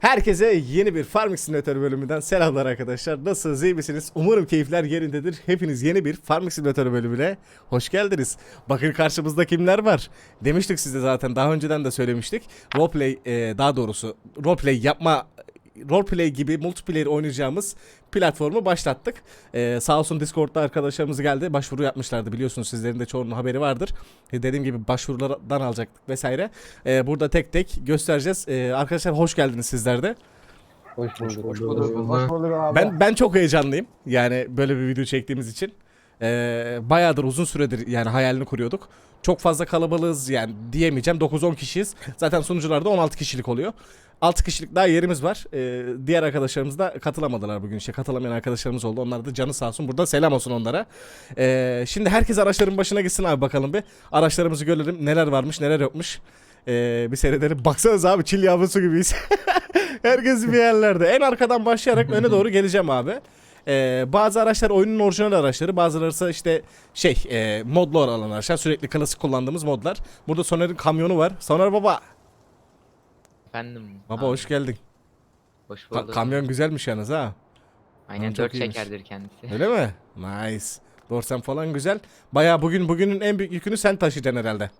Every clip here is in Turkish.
Herkese yeni bir Farming Simulator bölümünden selamlar arkadaşlar. Nasılsınız, iyi misiniz? Umarım keyifler yerindedir. Hepiniz yeni bir Farming Simulator bölümüne hoş geldiniz. Bakın karşımızda kimler var? Demiştik size zaten daha önceden de söylemiştik. Roleplay, e, daha doğrusu roleplay yapma roleplay gibi multiplayer oynayacağımız platformu başlattık. Ee, sağ olsun Discord'da arkadaşlarımız geldi. Başvuru yapmışlardı biliyorsunuz sizlerin de çoğunun haberi vardır. Ee, dediğim gibi başvurulardan alacaktık vesaire. Ee, burada tek tek göstereceğiz. Ee, arkadaşlar hoş geldiniz sizler de. Hoş bulduk. Hoş bulduk. Hoş bulduk abi. Ben ben çok heyecanlıyım. Yani böyle bir video çektiğimiz için. Ee, bayağıdır uzun süredir yani hayalini kuruyorduk. Çok fazla kalabalığız yani diyemeyeceğim. 9-10 kişiyiz. Zaten sunucularda 16 kişilik oluyor. 6 kişilik daha yerimiz var. Ee, diğer arkadaşlarımız da katılamadılar bugün. İşte katılamayan arkadaşlarımız oldu. Onlar da canı sağ olsun. Burada selam olsun onlara. Ee, şimdi herkes araçların başına gitsin abi bakalım bir. Araçlarımızı görelim. Neler varmış neler yokmuş. Ee, bir seyredelim. Baksanız abi çil yavrusu gibiyiz. Herkes bir yerlerde. En arkadan başlayarak öne doğru geleceğim abi. Ee, bazı araçlar oyunun orijinal araçları, bazıları ise işte şey e, modlu olan araçlar. Sürekli klasik kullandığımız modlar. Burada Soner'in kamyonu var. Soner baba. Efendim. Baba abi, hoş geldin. Hoş Ka- bulduk. kamyon güzelmiş yalnız ha. Aynen çok dört iyiymiş. çekerdir kendisi. Öyle mi? Nice. Dorsen falan güzel. Baya bugün bugünün en büyük yükünü sen taşıyacaksın herhalde.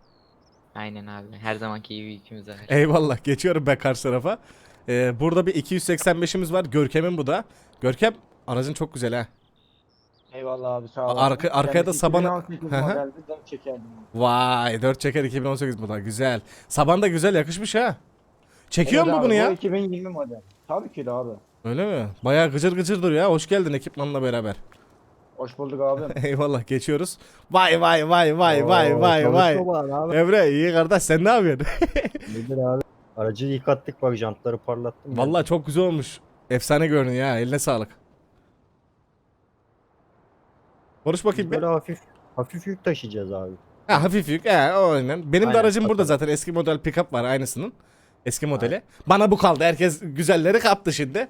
Aynen abi. Her zamanki gibi yükümüz var. Eyvallah. Geçiyorum ben karşı tarafa. Ee, burada bir 285'imiz var. Görkem'in bu da. Görkem aracın çok güzel ha. Eyvallah abi sağ ol. Arka- arkaya da sabanı- 2018 Hı hı. modelde dört çekerdim. Vay 4 çeker 2018 bu da güzel. Saban da güzel yakışmış ha. Çekiyor mu bunu Bu ya? 2020 model. Tabii ki de abi. Öyle mi? Bayağı gıcır gıcır duruyor ya. Hoş geldin ekipmanla beraber. Hoş bulduk abim. Eyvallah geçiyoruz. Vay vay vay vay vay vay vay. Emre iyi kardeş sen ne yapıyorsun? Nedir abi? Aracı yıkattık bak jantları parlattım. Vallahi çok güzel olmuş. Efsane görünüyor ya. Eline sağlık. Konuş bakayım bir. böyle hafif hafif yük taşıyacağız abi. Ha hafif yük. He o aynen. Benim de Aynen, aracım burada zaten. Eski model pickup var aynısının. Eski modeli. Bana bu kaldı. Herkes güzelleri kaptı şimdi.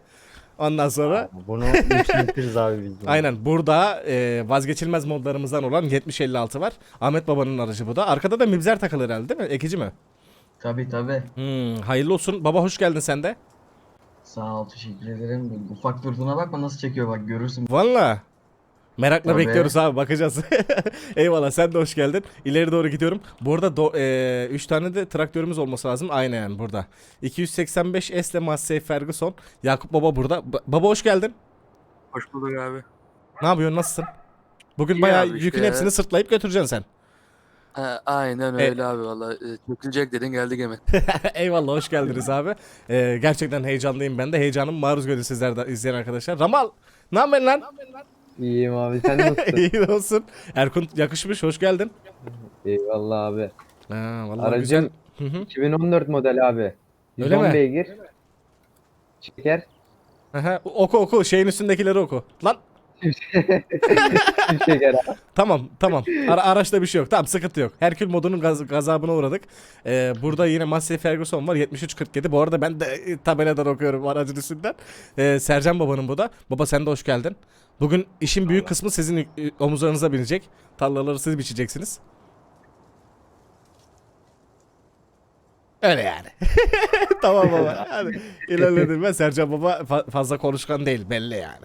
Ondan sonra Bunu yükseltiriz abi biz. bunu. Aynen burada e, vazgeçilmez modlarımızdan olan 7056 var. Ahmet Baba'nın aracı bu da. Arkada da mibzer takılı herhalde değil mi? Ekici mi? Tabii tabii. Hmm, hayırlı olsun. Baba hoş geldin sen de. Sağ ol teşekkür ederim. Ufak durduğuna bakma nasıl çekiyor bak görürsün. Valla. Merakla Tabii. bekliyoruz abi bakacağız. Eyvallah sen de hoş geldin. İleri doğru gidiyorum. Burada 3 tane de traktörümüz olması lazım. Aynen burada. 285 S ile Massey Ferguson. Yakup Baba burada. Ba- baba hoş geldin. Hoş bulduk abi. Ne yapıyorsun nasılsın? Bugün İyi bayağı abi işte yükün ya. hepsini sırtlayıp götüreceksin sen. Ha, aynen E- öyle abi valla. E, Çökülecek dedin geldik hemen. Eyvallah hoş geldiniz abi. Ee, gerçekten heyecanlıyım ben de. Heyecanım maruz görün sizler de izleyen arkadaşlar. Ramal ne yapıyorsun lan? İyiyim abi sen nasılsın? İyi olsun. Erkun yakışmış hoş geldin. Eyvallah abi. Ha, vallahi Aracın güzel. Hı hı. 2014 model abi. Öyle 110 mi? beygir. Çeker. Aha, oku oku şeyin üstündekileri oku. Lan Tamam tamam. Ara araçta bir şey yok. Tamam sıkıntı yok. Herkül modunun gaz gazabına uğradık. Ee, burada yine Massey Ferguson var 7347. Bu arada ben de e, tabeladan okuyorum aracın üstünden. Ee, Sercan babanın bu da. Baba sen de hoş geldin. Bugün işin büyük kısmı sizin e, omuzlarınıza binecek. Tarlaları siz biçeceksiniz. Öyle yani. tamam baba. Hadi ilerledim ben. Sercan baba fa- fazla konuşkan değil belli yani.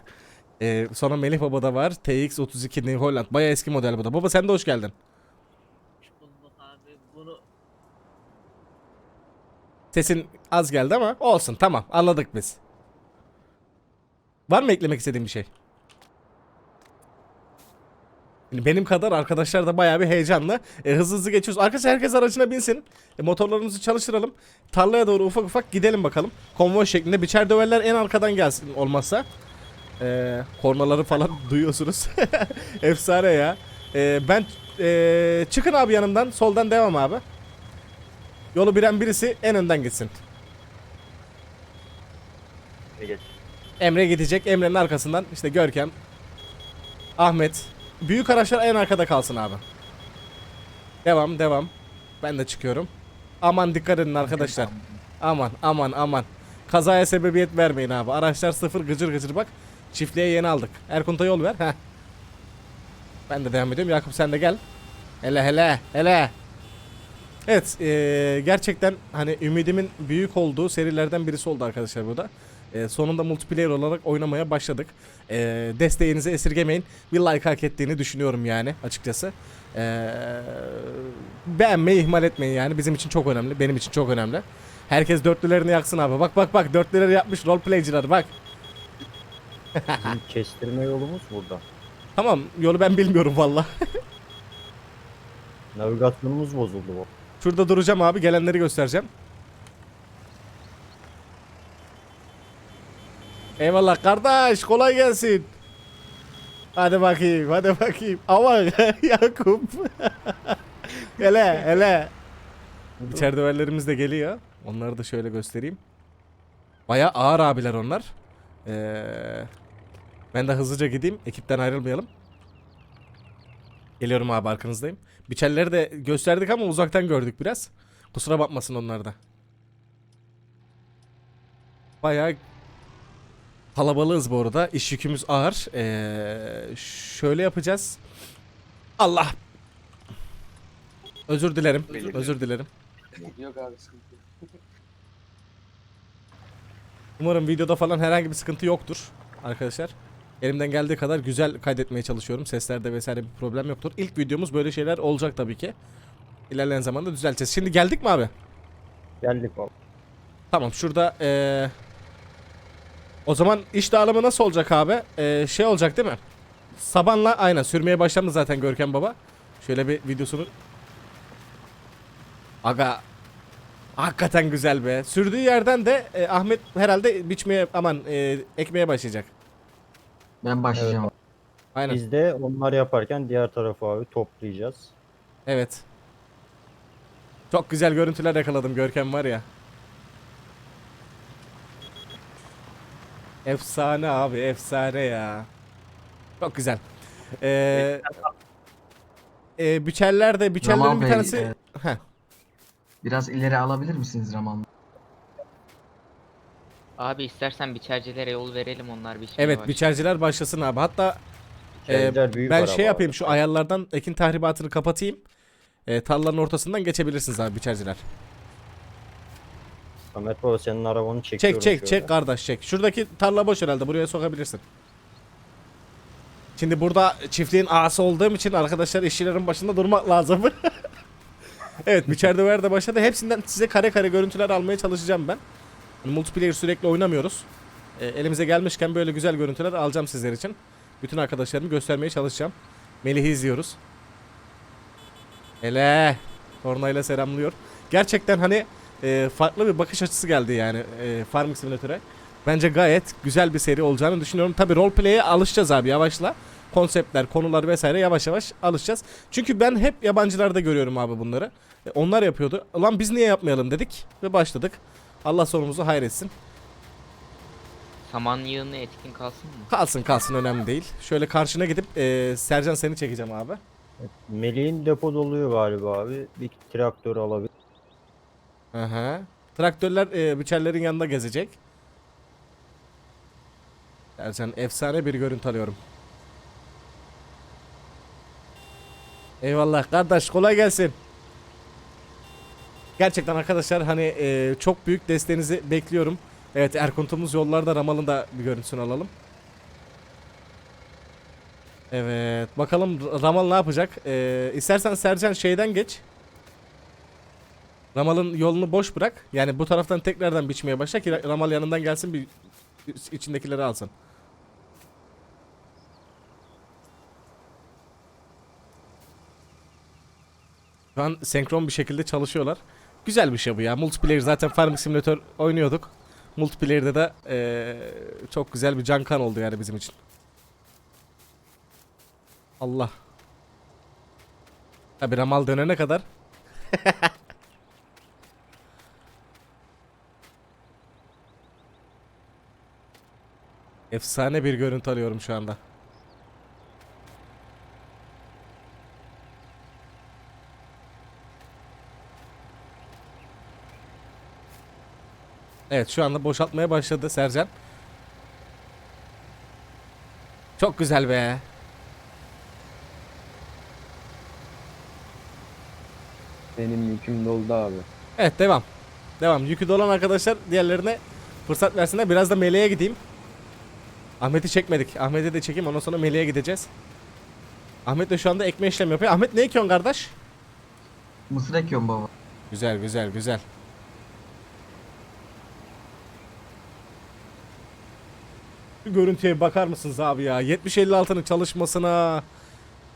Ee, sonra Melih Baba da var. TX32 New Holland. Baya eski model bu da. Baba sen de hoş geldin. Sesin az geldi ama olsun tamam anladık biz. Var mı eklemek istediğin bir şey? Benim kadar arkadaşlar da bayağı bir heyecanlı. E, hızlı hızlı geçiyoruz. Arkadaşlar herkes aracına binsin. E, motorlarımızı çalıştıralım. Tarlaya doğru ufak ufak gidelim bakalım. Konvoy şeklinde. Biçer döverler en arkadan gelsin olmazsa. E, kornaları falan duyuyorsunuz. Efsane ya. E, ben e, çıkın abi yanımdan. Soldan devam abi. Yolu bilen birisi en önden gitsin. Geç. Emre gidecek. Emre'nin arkasından işte Görkem, Ahmet. Büyük araçlar en arkada kalsın abi. Devam devam. Ben de çıkıyorum. Aman dikkat edin arkadaşlar. Aman aman aman. Kazaya sebebiyet vermeyin abi. Araçlar sıfır gıcır gıcır bak. Çiftliğe yeni aldık. Erkunt'a yol ver. Heh. Ben de devam ediyorum. Yakup sen de gel. Hele hele hele. Evet eee, gerçekten hani ümidimin büyük olduğu serilerden birisi oldu arkadaşlar bu da. Eee, sonunda multiplayer olarak oynamaya başladık. Eee, desteğinizi esirgemeyin. Bir like hak ettiğini düşünüyorum yani açıkçası. Eee, beğenmeyi ihmal etmeyin yani bizim için çok önemli. Benim için çok önemli. Herkes dörtlülerini yaksın abi. Bak bak bak dörtlüleri yapmış roleplayciler bak. Bizim kestirme yolumuz burada. Tamam yolu ben bilmiyorum valla. Navigasyonumuz bozuldu bu. Şurada duracağım abi gelenleri göstereceğim. Eyvallah kardeş kolay gelsin. Hadi bakayım hadi bakayım. Aman Yakup. hele hele. İçeride öğelerimiz de geliyor. Onları da şöyle göstereyim. Baya ağır abiler onlar. Ee, ben de hızlıca gideyim. Ekipten ayrılmayalım. Geliyorum abi arkanızdayım. Biçerleri de gösterdik ama uzaktan gördük biraz. Kusura bakmasın onlar da. Bayağı kalabalığız bu arada. İş yükümüz ağır. Ee, şöyle yapacağız. Allah. Özür dilerim. Özür dilerim. Yok abi sıkıntı. Umarım videoda falan herhangi bir sıkıntı yoktur arkadaşlar. Elimden geldiği kadar güzel kaydetmeye çalışıyorum. Seslerde vesaire bir problem yoktur. İlk videomuz böyle şeyler olacak tabii ki. İlerleyen zamanda düzelteceğiz. Şimdi geldik mi abi? Geldik valla. Tamam şurada eee o zaman iş dağılımı nasıl olacak abi? Eee, şey olacak değil mi? Sabanla aynen sürmeye başladı zaten Görkem Baba. Şöyle bir videosunu Aga Hakikaten güzel be. Sürdüğü yerden de e, Ahmet herhalde biçmeye aman e, ekmeye başlayacak. Ben başlayacağım. Aynen. Biz de onlar yaparken diğer tarafı abi toplayacağız. Evet. Çok güzel görüntüler yakaladım Görkem var ya. Efsane abi efsane ya. Çok güzel. Ee, e, biçerler de biçerlerin Raman bir Bey, tanesi e, Heh, Biraz ileri alabilir misiniz Raman? Abi istersen biçercilere yol verelim onlar bir şey evet var. biçerciler başlasın abi. Hatta e, Şeyler büyük ben araba şey abi. yapayım şu ayarlardan ekin tahribatını kapatayım. E, tarlanın ortasından geçebilirsiniz abi biçerciler. Ahmet Baba senin arabanı çekiyorum Çek çek şöyle. çek kardeş çek. Şuradaki tarla boş herhalde buraya sokabilirsin. Şimdi burada çiftliğin ağası olduğum için arkadaşlar işçilerin başında durmak lazım. evet biçerde ver de başladı. Hepsinden size kare kare görüntüler almaya çalışacağım ben. Hani multiplayer sürekli oynamıyoruz. E, elimize gelmişken böyle güzel görüntüler alacağım sizler için. Bütün arkadaşlarımı göstermeye çalışacağım. Melih'i izliyoruz. Hele. Tornayla selamlıyor. Gerçekten hani e, farklı bir bakış açısı geldi yani e, Farming Simulator'a. Bence gayet güzel bir seri olacağını düşünüyorum. Tabi roleplay'e alışacağız abi yavaşla. Konseptler, konular vesaire yavaş yavaş alışacağız. Çünkü ben hep yabancılarda görüyorum abi bunları. E, onlar yapıyordu. Ulan biz niye yapmayalım dedik ve başladık. Allah sonumuzu hayretsin. Saman yığını etkin kalsın mı? Kalsın kalsın önemli değil. Şöyle karşına gidip e, Sercan seni çekeceğim abi. Melih'in depo doluyor galiba abi. Bir traktör alabilir. Aha. Traktörler e, biçerlerin yanında gezecek. Sercan efsane bir görüntü alıyorum. Eyvallah kardeş kolay gelsin. Gerçekten arkadaşlar hani e, çok büyük desteğinizi bekliyorum. Evet Erkuntumuz yollarda Ramal'ın da bir görüntüsünü alalım. Evet bakalım Ramal ne yapacak? E, istersen Sercan şeyden geç. Ramal'ın yolunu boş bırak. Yani bu taraftan tekrardan biçmeye başla ki Ramal yanından gelsin bir içindekileri alsın. Şu an senkron bir şekilde çalışıyorlar. Güzel bir şey bu ya. Multiplayer zaten Farming Simulator oynuyorduk. Multiplayer'de de eee, çok güzel bir can kan oldu yani bizim için. Allah. Tabi Ramal dönene kadar Efsane bir görüntü alıyorum şu anda. Evet şu anda boşaltmaya başladı Sercan. Çok güzel be. Benim yüküm doldu abi. Evet devam. Devam. Yükü dolan arkadaşlar diğerlerine fırsat versinler. Biraz da Meleğe gideyim. Ahmet'i çekmedik. Ahmet'i de çekeyim ondan sonra Meleğe gideceğiz. Ahmet de şu anda ekme işlem yapıyor. Ahmet ne ekiyorsun kardeş? Mısır ekiyorum baba. Güzel güzel güzel. Şu görüntüye bakar mısınız abi ya? 70-56'nın çalışmasına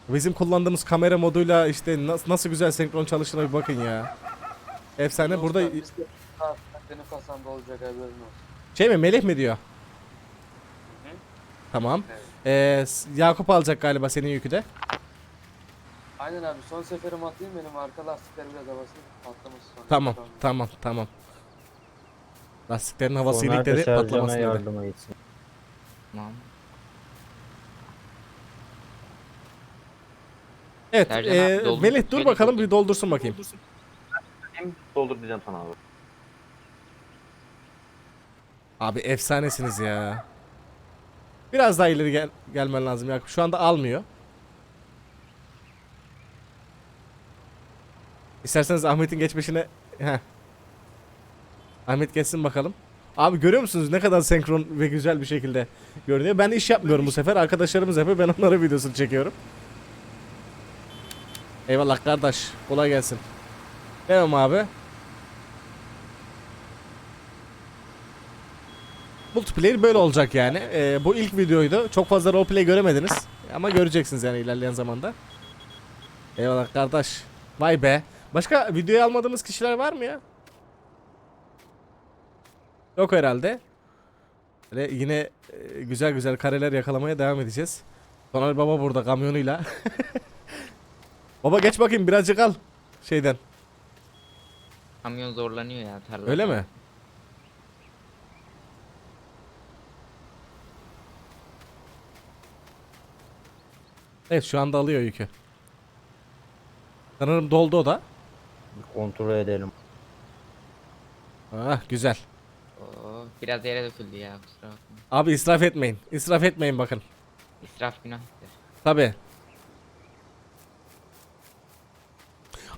bizim kullandığımız kamera moduyla işte nasıl, nasıl güzel senkron çalıştığına bir bakın ya. Efsane burada benim kasamda olacak haberin olsun. şey mi Melih mi diyor? Tamam. Evet. Ee, Yakup alacak galiba senin yükü de. Aynen abi son seferim atayım benim arka lastikler biraz havası patlaması sonra. Tamam tamam tamam. Lastiklerin havası ilikleri Sercan'a patlamasın dedi. yardıma gitsin. Tamam. Evet Sercan doldur- Melih dur şöyle bakalım doldur. bir doldursun bakayım. Doldur diyeceğim sana abi. Abi efsanesiniz ya. Biraz daha ileri gel gelmen lazım Yakup. Şu anda almıyor. İsterseniz Ahmet'in geçmişine... Heh. Ahmet geçsin bakalım. Abi görüyor musunuz ne kadar senkron ve güzel bir şekilde görünüyor. Ben iş yapmıyorum bu sefer. Arkadaşlarımız yapıyor. Ben onlara videosunu çekiyorum. Eyvallah kardeş. Kolay gelsin. Devam abi. Multiplayer böyle olacak yani. Ee, bu ilk videoydu. Çok fazla roleplay göremediniz. Ama göreceksiniz yani ilerleyen zamanda. Eyvallah kardeş. Vay be. Başka videoya almadığımız kişiler var mı ya? Yok herhalde. Böyle yine e, güzel güzel kareler yakalamaya devam edeceğiz. Soner Baba burada kamyonuyla. Baba geç bakayım birazcık al şeyden. Kamyon zorlanıyor ya tarlada. Öyle mi? Evet şu anda alıyor yükü. Sanırım doldu o da. Bir kontrol edelim. Ah güzel. Oo, biraz yere döküldü ya kusura bakma. Abi israf etmeyin. İsraf etmeyin bakın. İsraf günahtır. Tabi.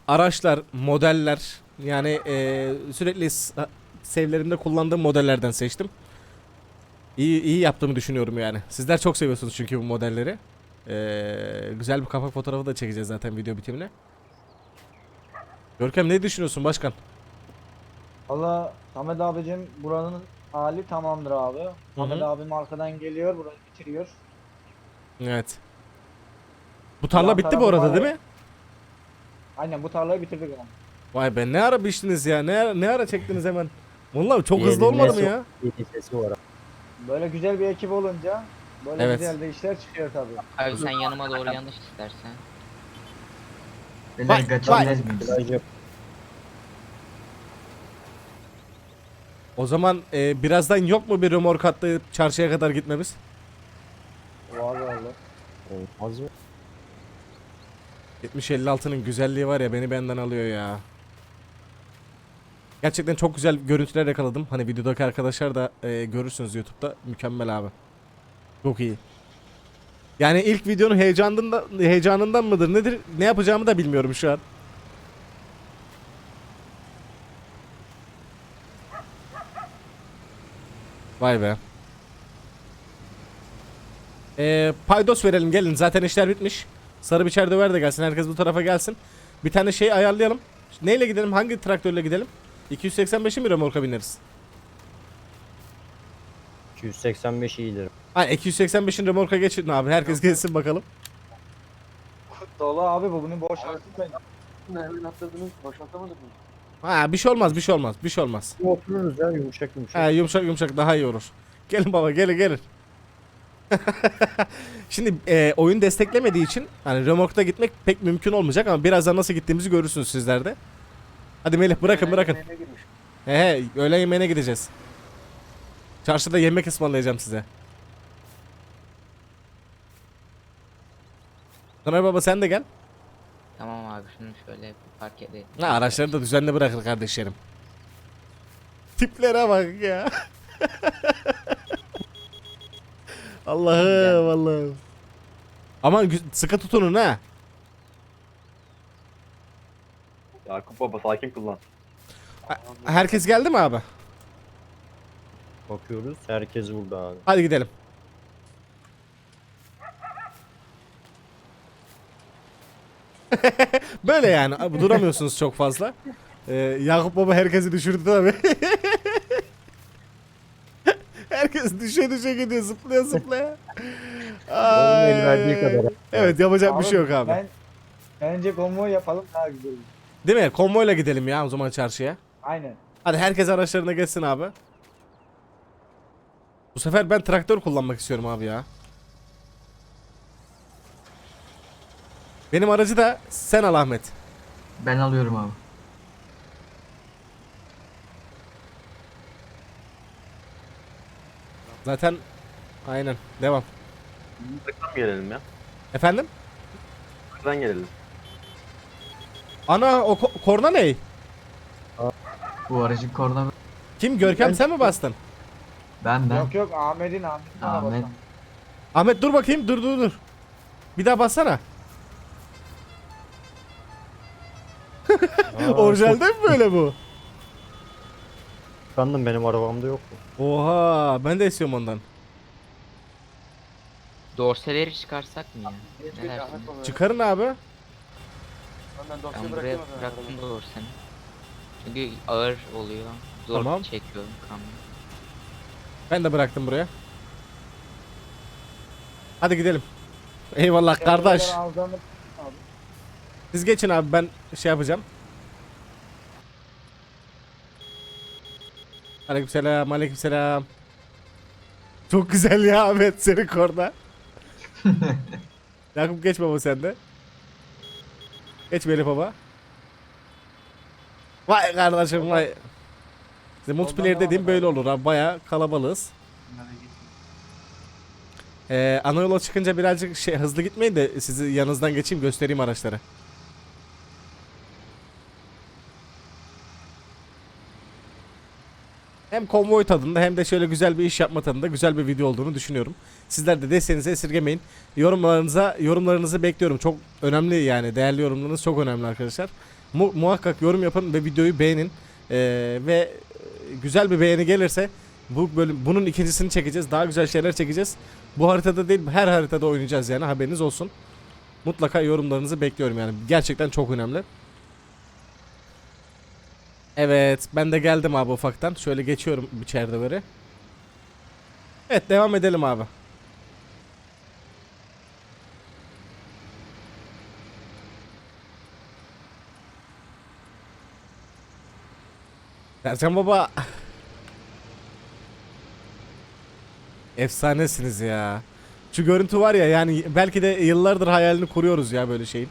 Araçlar, modeller yani eee, sürekli s- kullandığım modellerden seçtim. İyi iyi yaptığımı düşünüyorum yani. Sizler çok seviyorsunuz çünkü bu modelleri. Eee, güzel bir kapak fotoğrafı da çekeceğiz zaten video bitimine. Görkem ne düşünüyorsun başkan? Valla Samet abicim buranın hali tamamdır abi. Samet abim arkadan geliyor burayı bitiriyor. Evet. Bu tarla Yan bitti bu tarafı arada var değil mi? Aynen bu tarlayı bitirdik abi. Vay be ne ara biçtiniz ya? Ne ara, ne ara çektiniz hemen? Vallahi çok hızlı olmadı mı ya? Bir sesi var. Böyle güzel bir ekip olunca böyle Evet. güzel de işler çıkıyor tabii. Abi sen yanıma doğru yanlış istersen. Vay, kaçırmayacağız O zaman e, birazdan yok mu bir römork atlayıp çarşıya kadar gitmemiz? Var valla. Olmaz mı? 70-56'nın güzelliği var ya beni benden alıyor ya. Gerçekten çok güzel görüntüler yakaladım. Hani videodaki arkadaşlar da e, görürsünüz YouTube'da. Mükemmel abi. Çok iyi. Yani ilk videonun heyecanından, heyecanından mıdır nedir ne yapacağımı da bilmiyorum şu an. Vay be. Ee, paydos verelim gelin zaten işler bitmiş. Sarı biçer döver de gelsin herkes bu tarafa gelsin. Bir tane şey ayarlayalım. Neyle gidelim hangi traktörle gidelim? 285'i mi römorka bineriz? 285 iyidir. Ha 285'in römorka geçin abi herkes gelsin bakalım. Dolu abi bu bunu ben. Bunu hemen atladınız boşaltamadık mı? Ha bir şey olmaz bir şey olmaz bir şey olmaz. Otururuz ya yumuşak yumuşak. Ha yumuşak yumuşak daha iyi olur. Gelin baba gelin gelin. Şimdi e, oyun desteklemediği için hani römorkta gitmek pek mümkün olmayacak ama birazdan nasıl gittiğimizi görürsünüz sizler de. Hadi Melih bırakın bırakın. He he öğlen yemeğine gideceğiz. Çarşıda yemek ısmarlayacağım size. Soner baba sen de gel. Şunu şöyle bir park edelim. Ha, araçları da düzenli bırakır kardeşlerim. Tiplere bak ya. Allah'ım Allah'ım. Aman gü- sıkı tutunun ha. Yakup baba sakin kullan. Herkes geldi mi abi? Bakıyoruz. Herkes burada abi. Hadi gidelim. Böyle yani. Abi, duramıyorsunuz çok fazla. Ee, Yakup Baba herkesi düşürdü tabi. Herkes düşe düşe gidiyor zıplaya zıplaya. Onun el verdiği Ay. kadar. Evet yapacak bir şey yok abi. Ben, bence konvoy yapalım daha güzel olur. Değil mi? Konvoyla gidelim ya o zaman çarşıya. Aynen. Hadi herkes araçlarına geçsin abi. Bu sefer ben traktör kullanmak istiyorum abi ya. Benim aracı da sen al Ahmet. Ben alıyorum abi. Zaten aynen devam. Buradan gelelim ya. Efendim? Buradan gelelim. Ana o ko- korna ne? Bu aracın korna Kim Görkem sen mi bastın? ben ben. Yok yok Ahmet'in Ahmet'in Ahmet. Ahmet dur bakayım dur dur dur. Bir daha bassana. Orijinalde mi böyle bu? Kandım benim arabamda yok mu? Oha ben de istiyorum ondan. Dorseleri çıkarsak mı ya? Ne dersin? Çıkarın abi. Ben buraya bırakayım o zaman bıraktım dorseni. Çünkü ağır oluyor. Zor Tamam. çekiyorum kamyon. Ben de bıraktım buraya. Hadi gidelim. Eyvallah kardeş. Aldanıp-. Siz geçin abi ben şey yapacağım. Aleykümselam, aleykümselam. Çok güzel ya Ahmet senin korna. Yakup geç baba sen de. Geç Melih baba. Vay kardeşim vay. İşte multiplayer dediğim böyle olur abi baya kalabalığız. Ee, ana yola çıkınca birazcık şey hızlı gitmeyin de sizi yanınızdan geçeyim göstereyim araçları. Hem konvoy tadında hem de şöyle güzel bir iş yapma tadında güzel bir video olduğunu düşünüyorum. Sizler de desteğinizi esirgemeyin. Yorumlarınıza yorumlarınızı bekliyorum. Çok önemli yani değerli yorumlarınız çok önemli arkadaşlar. Mu- muhakkak yorum yapın ve videoyu beğenin. Ee, ve e, güzel bir beğeni gelirse bu bölüm bunun ikincisini çekeceğiz. Daha güzel şeyler çekeceğiz. Bu haritada değil her haritada oynayacağız yani haberiniz olsun. Mutlaka yorumlarınızı bekliyorum yani. Gerçekten çok önemli. Evet ben de geldim abi ufaktan. Şöyle geçiyorum içeride böyle. Evet devam edelim abi. Ercan baba. Efsanesiniz ya. Şu görüntü var ya yani belki de yıllardır hayalini kuruyoruz ya böyle şeyin.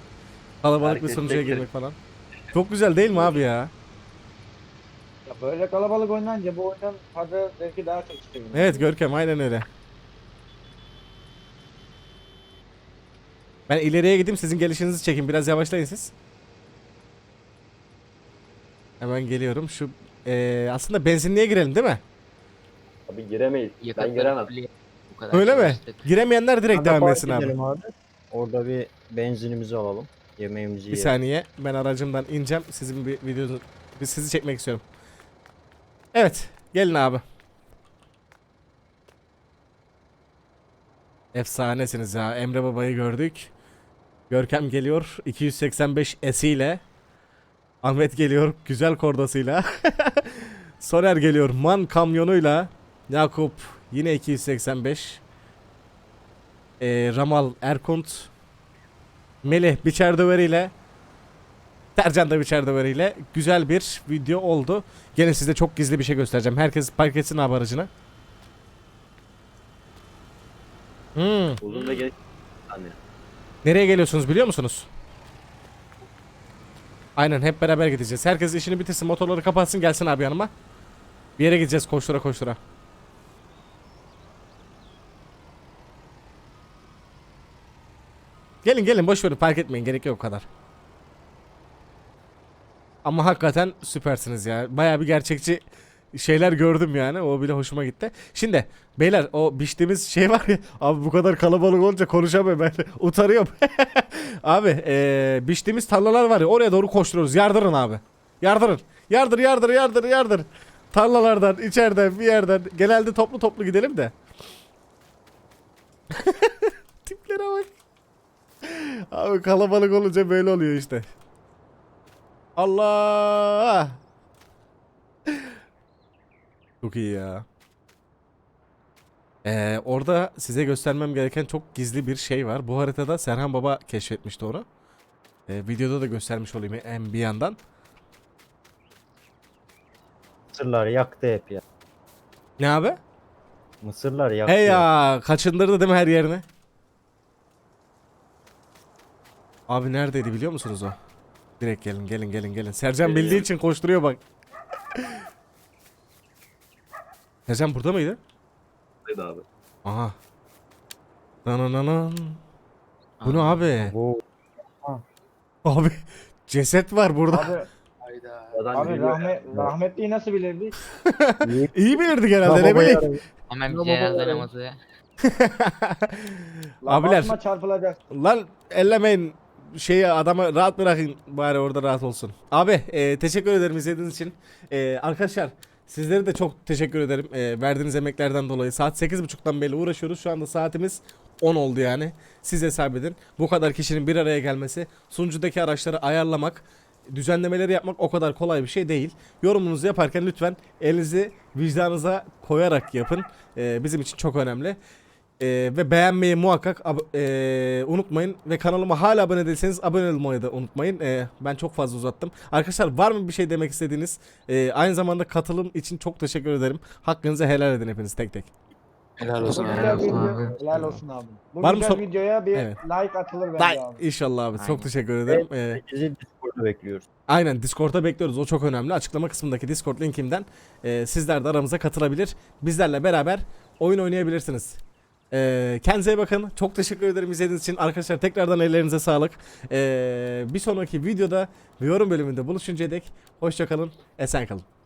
Kalabalık bir bekler. girmek falan. Çok güzel değil mi abi ya? Böyle kalabalık oynanınca bu oyunun tadı belki daha çok çıkıyor. Evet Görkem aynen öyle. Ben ileriye gideyim sizin gelişinizi çekin biraz yavaşlayın siz. Hemen geliyorum şu eee, aslında benzinliğe girelim değil mi? Abi giremeyiz. Ben giremem. Bu kadar Öyle mi? çalıştık. Giremeyenler direkt devam etsin abi. abi. Orada bir benzinimizi alalım. Yemeğimizi Bir yiyelim. saniye ben aracımdan ineceğim sizin bir videonuzu biz sizi çekmek istiyorum. Evet gelin abi. Efsanesiniz ya Emre Baba'yı gördük. Görkem geliyor 285 S ile. Ahmet geliyor güzel kordasıyla. Soner geliyor man kamyonuyla. Yakup yine 285. Ee, Ramal Erkunt Melih biçer döveriyle Tercan da biçer döveriyle güzel bir video oldu. Gene size çok gizli bir şey göstereceğim. Herkes park etsin abi aracını. Hmm. Uzun da. Hani. Nereye geliyorsunuz biliyor musunuz? Aynen hep beraber gideceğiz. Herkes işini bitirsin motorları kapatsın gelsin abi yanıma. Bir yere gideceğiz koştura koştura. Gelin gelin boş verin fark etmeyin gerek yok o kadar. Ama hakikaten süpersiniz ya. Baya bir gerçekçi şeyler gördüm yani. O bile hoşuma gitti. Şimdi beyler o biçtiğimiz şey var ya abi bu kadar kalabalık olunca konuşamıyorum ben utanıyorum. abi e, biçtiğimiz tarlalar var ya oraya doğru koşturuyoruz. Yardırın abi. Yardırın. Yardır yardır yardır yardır. Tarlalardan içeriden bir yerden genelde toplu toplu gidelim de. Tiplere bak. Abi kalabalık olunca böyle oluyor işte. Allah. Çok iyi ya. Ee, orada size göstermem gereken çok gizli bir şey var. Bu haritada Serhan Baba keşfetmişti onu. Ee, videoda da göstermiş olayım hem bir yandan. Mısırlar yaktı hep ya. Ne abi? Mısırlar yaktı. He ya kaçındırdı değil mi her yerini? Abi neredeydi biliyor musunuz o? Direkt gelin gelin gelin gelin. Sercan bildiği için koşturuyor bak. Sercan burada mıydı? Haydi abi. Aha. Danananan. Bu ne abi? Abi ceset var burada. Abi, Hayda. Adam abi geliyor. rahmet, rahmetliyi nasıl bilirdik? iyi. Bilirdik herhalde ne bileyim. Hemen bir cenaze namazı. Abiler. Çarpılacak. Lan ellemeyin şeyi adamı rahat bırakın bari orada rahat olsun. Abi e, teşekkür ederim izlediğiniz için. E, arkadaşlar sizlere de çok teşekkür ederim e, verdiğiniz emeklerden dolayı. Saat 8.30'dan beri uğraşıyoruz. Şu anda saatimiz 10 oldu yani. Siz hesap edin. Bu kadar kişinin bir araya gelmesi, sunucudaki araçları ayarlamak, düzenlemeleri yapmak o kadar kolay bir şey değil. Yorumunuzu yaparken lütfen elinizi vicdanınıza koyarak yapın. E, bizim için çok önemli. Ee, ve beğenmeyi muhakkak ab- ee, unutmayın ve kanalıma hala abone değilseniz abone olmayı da unutmayın. Ee, ben çok fazla uzattım. Arkadaşlar var mı bir şey demek istediğiniz? Ee, aynı zamanda katılım için çok teşekkür ederim. Hakkınızı helal edin hepiniz tek tek. Helal olsun helal olsun video. abi. Helal olsun abi. Bu Var mı güzel sor- videoya bir Evet. like atılır bence Bye. abi. İnşallah abi. Çok Aynen. teşekkür ederim. Ee, Discord'da bekliyoruz. aynen Discord'a bekliyoruz. O çok önemli. Açıklama kısmındaki Discord linkimden ee, sizler de aramıza katılabilir. Bizlerle beraber oyun oynayabilirsiniz. Ee, kendinize bakın. Çok teşekkür ederim izlediğiniz için. Arkadaşlar tekrardan ellerinize sağlık. Ee, bir sonraki videoda yorum bölümünde buluşuncaya dek hoşçakalın. Esen kalın.